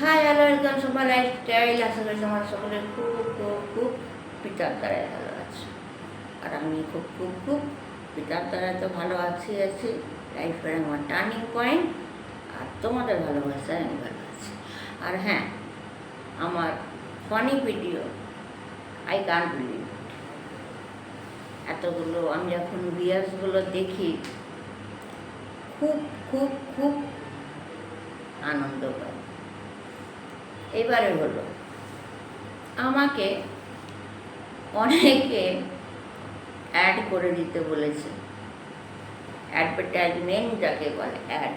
High hello welcome সবাই lifestyle আশা করি তোমার সকলের খুব খুব খুব পিতার দ্বারাই ভালো আছে আর আমি খুব খুব খুব পিতার দ্বারা তো ভালো আছি আছি লাইফের আমার টার্নিং পয়েন্ট আর তোমাদের ভালোবাসায় আমি ভালো আছি আর হ্যাঁ আমার funny video I can't believe এতগুলো, আমি যখন ভিয়ার্সগুলো দেখি, খুব খুব খুব আনন্দ পাই। এবারে হলো আমাকে অনেকে অ্যাড করে দিতে বলেছে। অ্যাডভার্টাইজমেন্ট যাকে বলে অ্যাড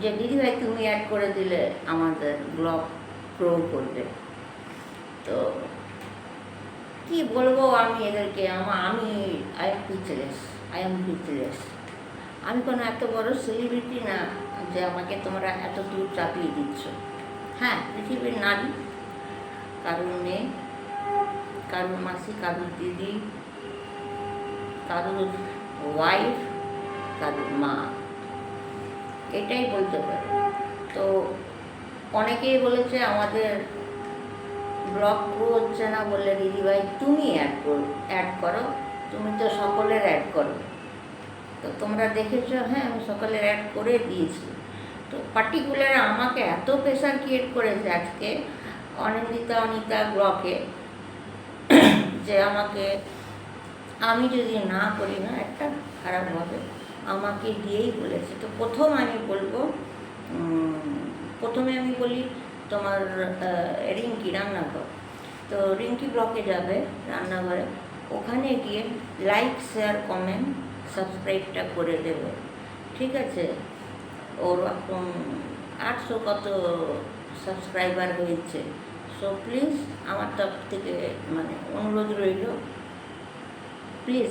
যে দিদিভাই তুমি অ্যাড করে দিলে আমাদের ব্লগ গ্রো করবে। তো কি বলব আমি এদেরকে? আমা, আমি I am speechless I am speechless আমি কোনো এত বড় সেলিব্রিটি না যে, আমাকে তোমরা এত দূর চাপিয়ে দিচ্ছ। হ্যাঁ পৃথিবীর নারী, কারুর মেয়ে, কারুর মাসি, কারুর দিদি, কারুর ওয়াইফ কারুর মা। এটাই বলতে পারি। তো অনেকেই বলেছে আমাদের ব্লগ গ্রো হচ্ছে না বললে দিদিভাই তুমি অ্যাড করো অ্যাড করো। তুমি তো সকলের অ্যাড করো। তো তোমরা দেখেছ হ্যাঁ আমি সকলের অ্যাড করে দিয়েছি। তো পার্টিকুলার আমাকে এত প্রেশার ক্রিয়েট করেছে আজকে, অনিন্দিতা, অনিতা ব্লকে, যে আমাকে, আমি যদি না করি না, একটা খারাপ হবে, আমাকে দিয়েই বলেছে। তো প্রথম আমি বলব প্রথমে আমি বলি, তোমার রিঙ্কি রান্নাঘর তো রিঙ্কি ব্লকে যাবে রান্নাঘরে, ওখানে গিয়ে লাইক শেয়ার কমেন্ট সাবস্ক্রাইবটা করে দেবে। ঠিক আছে? ওর এখন আটশো কত সাবস্ক্রাইবার হয়েছে। সো প্লিজ আমার তরফ থেকে মানে অনুরোধ রইল প্লিজ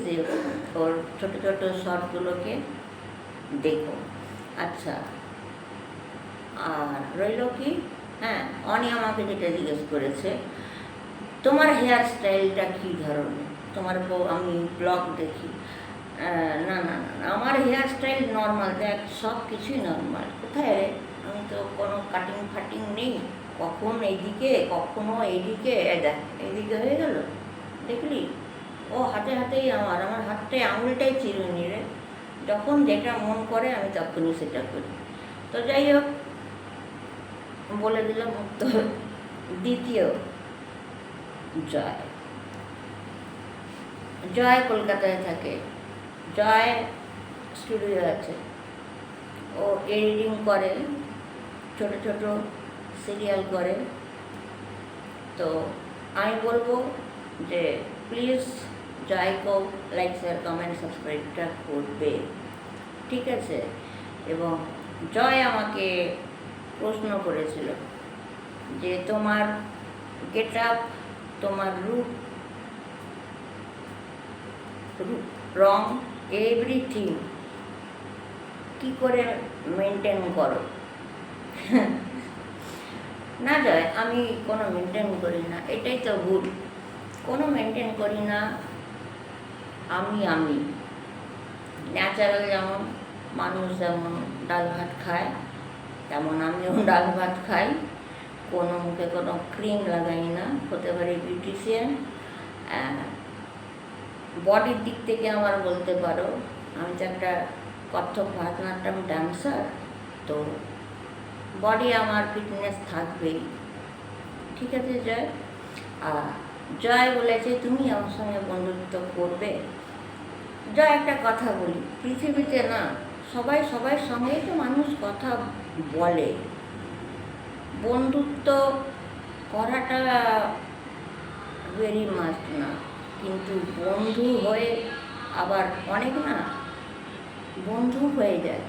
ওর ছোটো ছোটো শর্টগুলোকে দেখো। আচ্ছা আর রইল কি? হ্যাঁ অনি আমাকে যেটা জিজ্ঞেস করেছে, তোমার হেয়ার স্টাইলটা কী ধরনের? তোমার আমি ব্লগ দেখি। না না না স্টাইল নর্মাল দেখ সব কিছুই নর্মাল কোথায়? আমি তো কোনো কাটিং ফাটিং নেই। কখন এইদিকে, কখনো এইদিকে। দেখ, এইদিকে হয়ে গেল। দেখলি? ও হাতে হাতেই আমার আমার হাতটাই, আঙুলটাই চিরুনি রে। যখন যেটা মন করে, আমি তখনই সেটা করি। তো যাই হোক, বলে দিলাম তো দ্বিতীয়, জয়। জয় কলকাতায় থাকে। জয় স্টুডিও আছে ও এডিটিং করে, ছোট ছোট সিরিয়াল করে। তো আমি বলব যে প্লিজ জয়কেও লাইক শেয়ার কমেন্ট সাবস্ক্রাইবটা করবে। ঠিক আছে? এবং জয় আমাকে প্রশ্ন করেছিল যে তোমার গেট আপ তোমার রূপ রং এভরিথিং কি করে মেনটেন করো? না জয়, আমি কোনো মেনটেন করি না, এটাই তো ভুল। কোনো মেনটেন করি না, আমি আমি। ন্যাচারাল যেমন, মানুষ যেমন ডাল ভাত খায়, তেমন আমিও ডাল ভাত খাই। কোনো মুখে কোনো ক্রিম লাগাই না, হতে পারে বিউটিশিয়ান বডির দিক থেকে আমার বলতে পারো, আমি তো একটা কত্থক ভারতনাট্যম ডান্সার তো বডি আমার ফিটনেস থাকবেই। ঠিক আছে, জয়। আর জয় বলেছে, তুমি আমার সঙ্গে বন্ধুত্ব করবে? জয়, একটা কথা বলি, পৃথিবীতে না সবাই সবার সঙ্গেই তো মানুষ কথা বলে। বন্ধুত্ব করাটা ভেরি মাস্ট না। কিন্তু বন্ধু হয়ে আবার অনেক না বন্ধু হয়ে যায়।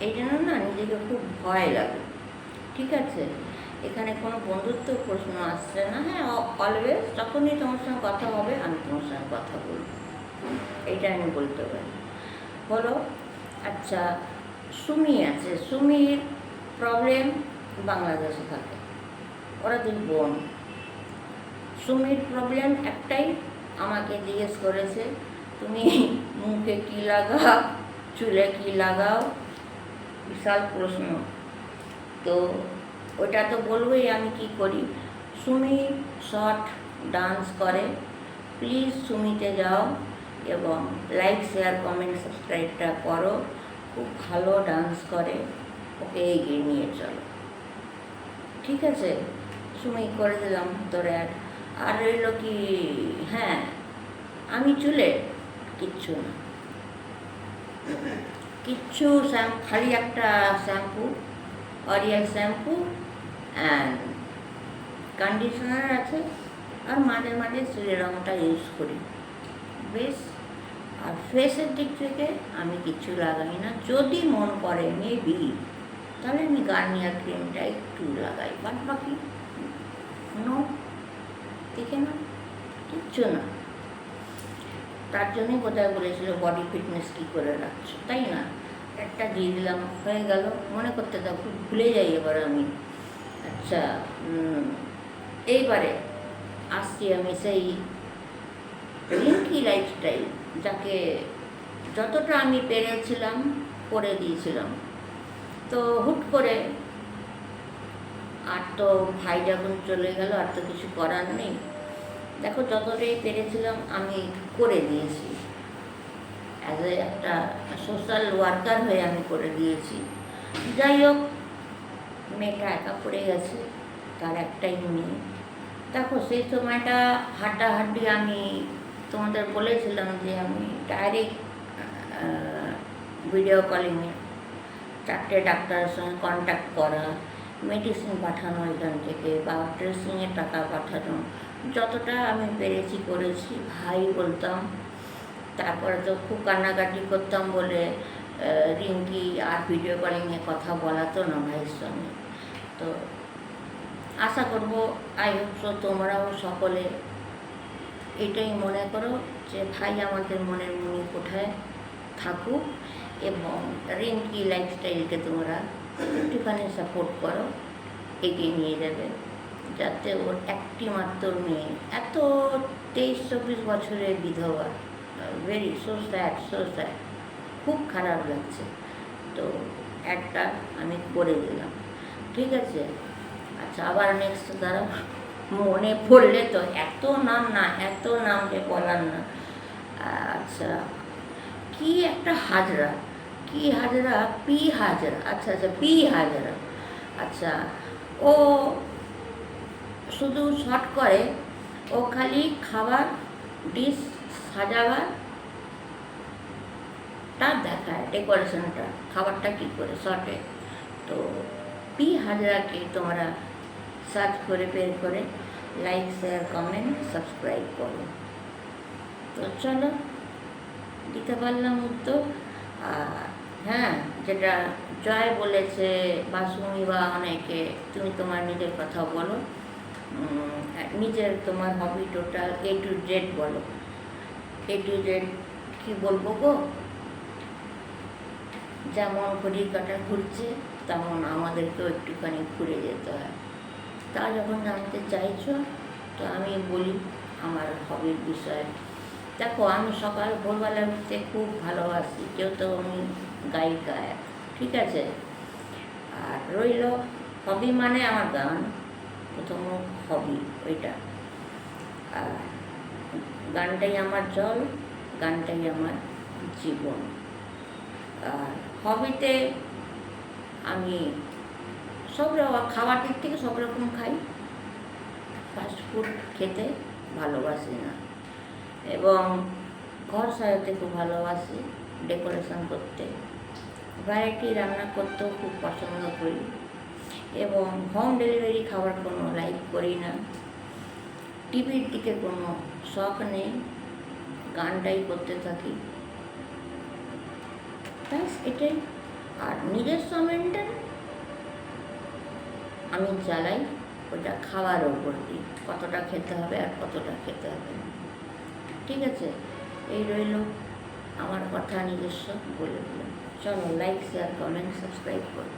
এই জন্য না নিজেকে খুব ভয় লাগে। ঠিক আছে? এখানে কোনো বন্ধুত্ব প্রশ্ন আসছে না। হ্যাঁ অলওয়েজ যখনই তোমার সঙ্গে কথা হবে, আমি তোমার সঙ্গে কথা বলব। এইটা আমি বলতে পারি। হলো আচ্ছা সুমি আছে। সুমির প্রবলেম বাংলাদেশে থাকে। ওরা দুই বোন। সুমির প্রবলেম একটাই, আমাকে জিজ্ঞেস করেছে, তুমি মুখে কি লাগাও? চুলে কি লাগাও? বিশাল প্রশ্ন। তো ওটা তো বলবোই আমি কি করি? সুমি শর্ট ডান্স করে। প্লিজ সুমিতে যাও এবং লাইক, শেয়ার, কমেন্ট, সাবস্ক্রাইবটা করো। খুব ভালো ডান্স করে। ওকে এগিয়ে নিয়ে চলো। ঠিক আছে? সুমি করে দিলাম তোর অ্যাড আর রইল কি? হ্যাঁ আমি চুলে কিচ্ছু না। কিচ্ছু শ্যাম খালি একটা shampoo, L'Oreal shampoo and conditioner আছে। আর মাঝে মাঝে শ্রীরংটা ইউজ করি। বেশ, আর ফেসের দিক থেকে আমি কিছু লাগাই না। যদি মন করে মেবি তাহলে আমি গার্নিয়ার ক্রিমটা একটু লাগাই। বাদ বাকি নো দেখে না, কিচ্ছু না। তার জন্যই বোধহয় বলেছিল বডি ফিটনেস কী করে রাখছো, তাই না? একটা দিয়ে দিলাম, হয়ে গেল। মনে করতে দাও খুব ভুলে যাই এবার আমি। আচ্ছা এইবারে আসছি আমি সেই রিঙ্কি লাইফস্টাইল যাকে যতটা আমি পেরেছিলাম, করে দিয়েছিলাম। তো হুট করে আর তো ভাই যখন চলে গেল, আর তো কিছু করার নেই। দেখো, যতটাই পেরেছিলাম আমি করে দিয়েছি। অ্যাজ এ একটা সোশ্যাল ওয়ার্কার হয়ে আমি করে দিয়েছি। যাই হোক, মেয়েটা একা পড়ে গেছে, তার একটাই মেয়ে। দেখো, সেই সময়টা হাড্ডাহাড্ডি আমি তোমাদের বলেছিলাম যে আমি ডাইরেক্ট ভিডিও কলিংয়ে চারটে ডাক্তারের সঙ্গে কন্ট্যাক্ট করা মেডিসিন পাঠানো এখান থেকে বা ড্রেসিংয়ের টাকা পাঠানো। যতটা আমি পেরেছি করেছি, ভাই বলতাম, তারপরে তো খুব কান্নাকাটি করতাম বলে রিঙ্কি আর ভিডিও কলিংয়ে কথা বলাতো না ভাইয়ের সঙ্গে। তো আশা করব আই হোপ সো তোমরাও সকলে এটাই মনে করো যে ভাই আমাদের মনের মনি কোঠায় থাকুক এবং রিঙ্কি লাইফস্টাইলকে তোমরা একটুখানি সাপোর্ট করো, এগিয়ে নিয়ে যাবে। যাতে ওর একটি মাত্র মেয়ে। এত তেইশ চব্বিশ বছরের বিধবা। Very so sad so sad খুব খারাপ লাগছে। তো একটা আমি করে দিলাম। ঠিক আছে? আচ্ছা আবার নেক্সট দাঁড়াও। মনে পড়লে তো এত নাম না, এত নাম যে বলার না। আচ্ছা কি একটা হাজরা? কি হাজরা? পি হাজরা। আচ্ছা আচ্ছা পি হাজরা। আচ্ছা ও শুধু শর্ট করে, ও খালি খাবার ডিশ সাজাবার তা দেখায় ডেকোরেশনটা খাবারটা কী করে শর্টে তো পি হাজরাকে তোমরা সার্চ করে বের করে লাইক শেয়ার কমেন্ট সাবস্ক্রাইব করো। তো চলো, দিতে পারলাম উত্তর। আর হ্যাঁ যেটা জয় বলেছে বা সুমি বা অনেকে, তুমি তোমার নিজের কথা বলো। নিজের তোমার hobby total A to Z বলো। এ টু জেড কী বলব গো? যেমন ঘড়ির কাটা ঘুরছে, তেমন আমাদেরকেও একটুখানি ঘুরে যেতে হয়। তা যখন জানতে চাইছ, তো আমি বলি আমার হবির বিষয়ে। দেখো, আমি সকাল, ভোরবেলা উঠতে খুব ভালোবাসি। যেহেতু আমি গায়িকা, ঠিক আছে? আর রইল হবি মানে আমার গান। প্রথম হবি ওইটা। আর গানটাই আমার জল, গানটাই আমার জীবন। আর হবিতে আমি সব রকম খাবার দিক থেকে সব রকম খাই। ফাস্ট ফুড খেতে ভালোবাসি না। এবং ঘর সাজাতে খুব ভালোবাসি ডেকোরেশন করতে। ভ্যারাইটি রান্না করতেও খুব পছন্দ করি। এবং হোম ডেলিভারি খাবার কোনো লাইক করি না। টিভির দিকে কোনো শখ নেই, গানটাই করতে থাকি। ব্যাস, এটাই। আর নিজস্ব মেনটেন আমি চালাই, ওটা খাওয়ার ওপর দিই কতটা খেতে হবে আর কতটা খেতে হবে ঠিক আছে, এই রইল আমার কথা নিজস্ব বলে দিলাম। চলো লাইক শেয়ার কমেন্ট সাবস্ক্রাইব করো।